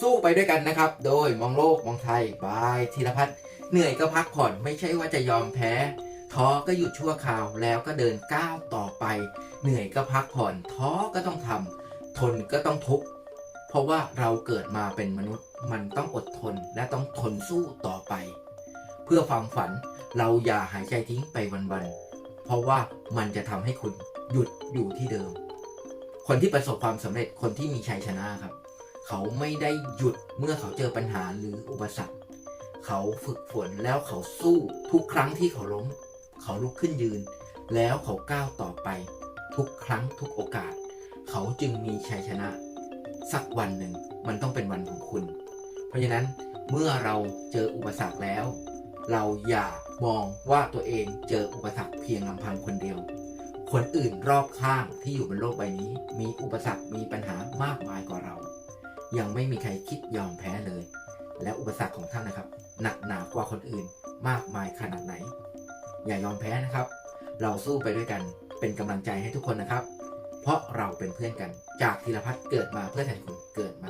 สู้ไปด้วยกันนะครับ โดยมองโลกมองไทยบายธีรพัฒน์เหนื่อยก็พักผ่อนไม่ใช่ว่าจะยอมแพ้ท้อก็หยุดชั่วคราวแล้วก็เดินก้าวต่อไป เหนื่อยก็พักผ่อนท้อก็ต้องทำทนก็ต้องทุกข์เพราะว่าเราเกิดมาเป็นมนุษย์ มันต้องอดทนและต้องทนสู้ต่อไป เพื่อความฝันเราอย่าหายใจทิ้งไปวันๆเพราะว่ามันจะทำให้คุณหยุดอยู่ที่เดิม คนที่ประสบความสำเร็จคนที่มีชัยชนะครับ เขาไม่ได้หยุดเมื่อเขาเจอปัญหาหรืออุปสรรค เขาฝึกฝนแล้วเขาสู้ทุกครั้งที่เขาล้ม เขาลุกขึ้นยืน แล้วเขาก้าวต่อไป ทุกครั้งทุกโอกาส เขาจึงมีชัยชนะ สักวันหนึ่งมันต้องเป็นวันของคุณ เพราะฉะนั้นเมื่อเราเจออุปสรรคแล้ว เราอย่ามองว่าตัวเองเจออุปสรรคเพียงลำพังคนเดียว คนอื่นรอบข้างที่อยู่บนโลกใบนี้ มีอุปสรรคมีปัญหา ยังไม่มีใครคิดยอมแพ้เลย และอุปสรรคของท่านนะครับ หนักหนากว่าคนอื่นมากมายขนาดไหน อย่ายอมแพ้นะครับ เราสู้ไปด้วยกันเป็นกำลังใจให้ทุกคนนะครับ เพราะเราเป็นเพื่อนกัน จากธีรพัฒน์เกิดมาเพื่อแทนคุณเกิดมา